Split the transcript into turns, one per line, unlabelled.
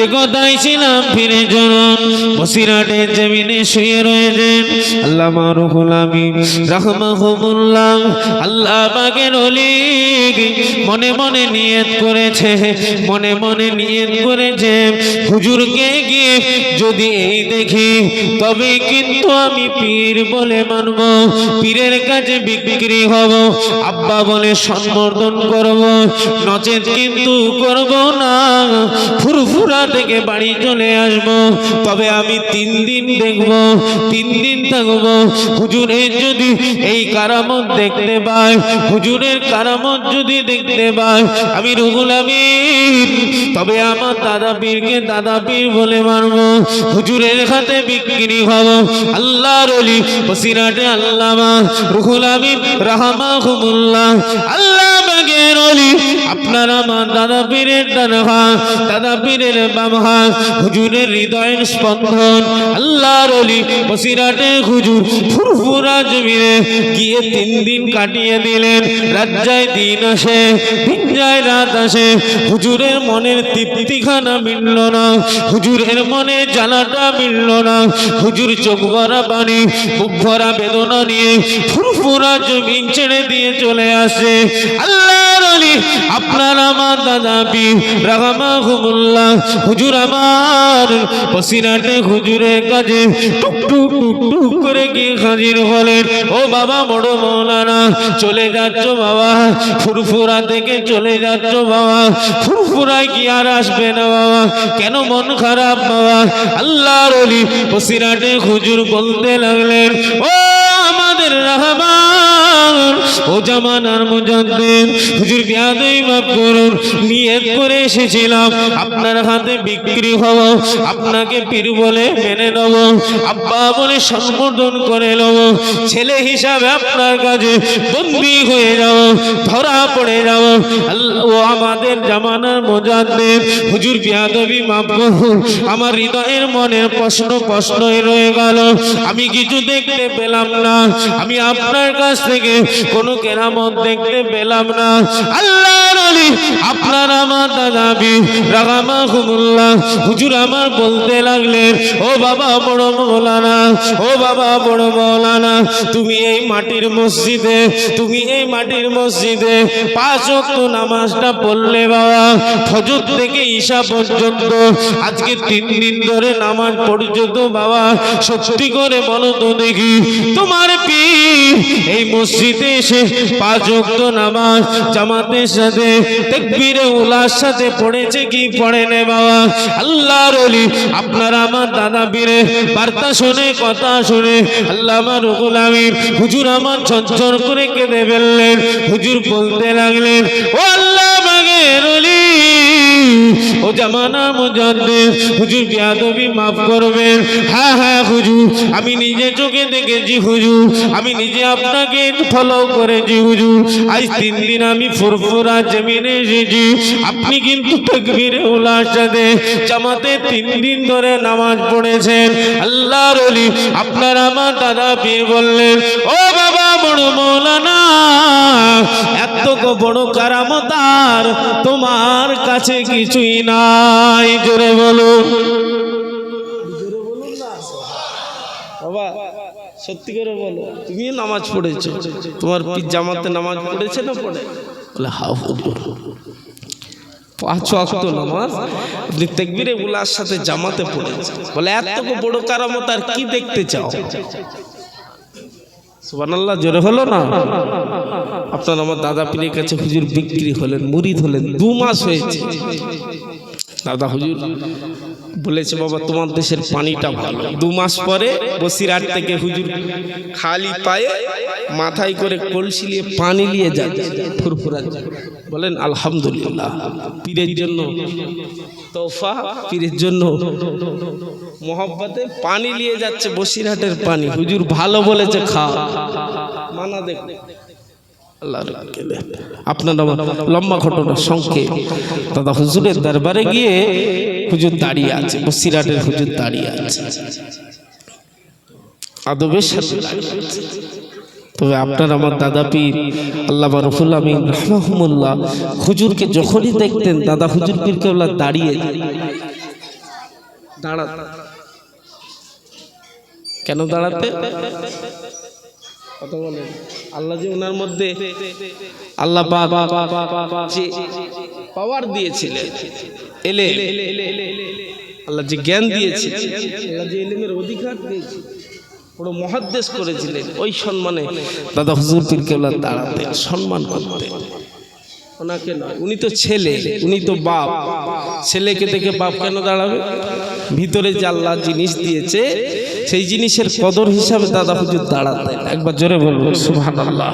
যে কথাই ছিলাম, ফিরে চলুন। বসিরাটের জমিনে শুয়ে রয়েছেন আল্লাহ মারুহুল আমিন, রাহমাহুমুল্লাহ। আল্লাহ পাকের অলি মনে মনে নিয়ত করেছে, মনে মনে নিয়ত করেছে, হুজুরকে গিয়ে যদি এই দেখি, তবে কিন্তু আমি পীর বলে মানব, পীরের কাছে বিক্রি হব, আব্বা বলে সম্বর্ধন করব, নচেত কিন্তু করব না, ফুরফুরা থেকে বাড়ি চলে আসব। তবে আমি তিন দিন দেখব, তিন দিন থাকব। হুজুরের যদি এই কারামত দেখতে পাই, হুজুরের কারামত যদি দেখতে পাই, আমি রুহুল আমিন। তবে আমার দাদা পীরকে দাদা পীর বলে মানব, হুজুরের হাতে বিক্রি হব। আল্লাহর অলি বসিরাটে আল্লামা, রুহুল আমিন, রাহমাহুমুল্লাহ। আল্লাহ বাগের অলি আপনার আমার দাদা পীরের ডান হাত দাদা পীরের বাম হাত হুজুরের হৃদয়ের স্পন্দন, আল্লাহর অলি, বসিরাটে হুজুর, ফুরফুরা জমিনে গিয়ে তিন দিন কাটিয়ে দিলেন। রাজ্জায় দিন আসে ভিঞ্জায় রাত আসে, হুজুরের মনের তৃপ্তিখানা মিলল না, হুজুরের মনে জ্বালাটা মিলল না, হুজুর চোখ ভরা পানি, বুক ভরা বেদনা নিয়ে ফুরফুরা জমিন ছেড়ে দিয়ে চলে আসে। আল্লাহর অলি আপনার আমার দাদা হুজুর আমার। হুজুরের টুক টুক টুক করে হাজির হলেন। ও বাবা, বড় মৌলানা, চলে যাচ্ছ বাবা। ফুরফুরা থেকে চলে যাচ্ছ বাবা। ফুরফুরায় কি আর আসবে না বাবা? কেন মন খারাপ বাবা? আল্লাহর অলি পসিরাটে হুজুর বলতে লাগলেন, ও আমাদের রাহমান ও জামানার মুজাদ্দিদ হুজুর বিয়াদই মাফ করুন, নিয়ত করে এসেছিলাম। আপনার হাতে বিক্রি হব, আপনাকে পীর বলে মেনে নেব, আব্বা বলে সম্বোধন করে নেব, ছেলে হিসাবে আপনার কাছে বন্দি হয়ে যাব, ধরা পড়ে যাব। ও আমাদের জামানার মুজাদ্দিদ হুজুর বিয়াদবি মাফ করুন, আমার হৃদয়ের মনের প্রশ্ন প্রশ্নই রয়ে গেল। আমি কিছু দেখতে পেলাম না, আমি আপনার কাছ থেকে কোনো কেরামত দেখতে পেলাম না। আপনার আমার রাগামা হুমুল্লাহ হুজুর আমার বলতে লাগলেন, ও বাবা বড় মৌলানা, ও বাবা বড় মৌলানা, তুমি এই মাটির মসজিদে, তুমি এই মাটির মসজিদে নামাজটা পড়লে বাবা থেকে ঈশা পর্যন্ত, আজকে তিন দিন ধরে নামাজ পর্যন্ত বাবা, সত্যি করে বলো তো দেখি, তোমার পি এই মসজিদে এসে পাঁচ ওয়াক্ত নামাজ, জামাতের সাথে, তাকবীরে উলার সাথে পড়েছে কি পড়ে নে বাবা? আল্লাহর ওলি, আপনার আমার দাদা বীরে, বার্তা শুনে, কথা শুনে, আল্লাহ আমার গোলামীর হুজুর আমার ঝরঝর করে কেঁদে ফেললেন, হুজুর বলতে লাগলেন, ও জামানা হুজুর করবেন। হ্যাঁ হ্যাঁ হুজুর, আমি নিজে চোখে দেখেছি, হুজুর। আমি নিজে আপনাকে ফলো করেছি, হুজুর। আজ তিন দিন আমি ফুরফুরা জমিনে এসেছি। আপনি কিন্তু তকবীরে উলার সাথে জামাতে তিন দিন ধরে নামাজ পড়েছেন। আল্লাহর আপনার আমার দাদা পীর বললেন, ও বড় মৌলানা এত বড় কারামতার তোমার কাছে কিছুই নাই। জোরে বলো সত্যি করে বলো, তুমি নামাজ পড়েছো। তোমার জামাতে নামাজ পড়েছে না পড়ে? বলে সাথে জামাতে পড়েছে বলে এত বড় কারামত আর কি দেখতে চাও? সুবহানাল্লাহ, জোরে হলো না? আপনার আমার দাদা পীরের কাছে হুজুর বিক্রি হলেন মুরিদ হলেন, দু মাস হয়েছে। দাদা হুজুর বলেছে, বাবা, তোমার দেশের পানিটা ভালো। দু মাস পরে বসিরহাট থেকে হুজুর খালি পায়ে মাথায় করে কলসি নিয়ে পানি নিয়ে যায়, ফুরফুরা বলেন, আলহামদুলিল্লাহ, পীরের জন্য তোফা, পীরের জন্য মোহব্বতে পানি নিয়ে যাচ্ছে বসিরহাটের পানি। হুজুর ভালো বলেছে খা। মানা দেখ। আপনার আমার লম্বা ঘটনা সংক্ষেপ। দাদা হুজুরের দরবারে গিয়ে হুজুর দাঁড়িয়ে আছে বসিরাটের হুজুর দাঁড়িয়ে আছে। আদবের সাথে তবে আপনার আমার দাদা পীর আল্লাহ রফুল আমিন রহমাহুমুল্লাহ হুজুরকে যখনই দেখতেন দাদা হুজুর পীর কেবলা দাঁড়িয়ে
দাঁড়াতে কেন দাঁড়াতে কথা বলেন আল্লাহ যে ওনার মধ্যে আল্লাহ যে পাওয়ার দিয়েছিলেন এলে আল্লাহ যে জ্ঞান দিয়েছে আল্লাহ যে এলেমের অধিকার দিয়েছে বড় মহাদ্দেশ করেছিলেন ওই সম্মানে দাদা হুজুর পীর কেবলা দাঁড়াতে সম্মান করতে ওনাকে নয় উনি তো ছেলে উনি তো বাপ ছেলেকে দেখে বাপ কেন দাঁড়াবে ভিতরে যে আল্লাহ জিনিস দিয়েছে সেই জিনিসের কদর হিসাবে দাদা হুজুর দাঁড়াতেন। একবার জোরে বলব সুবহানাল্লাহ।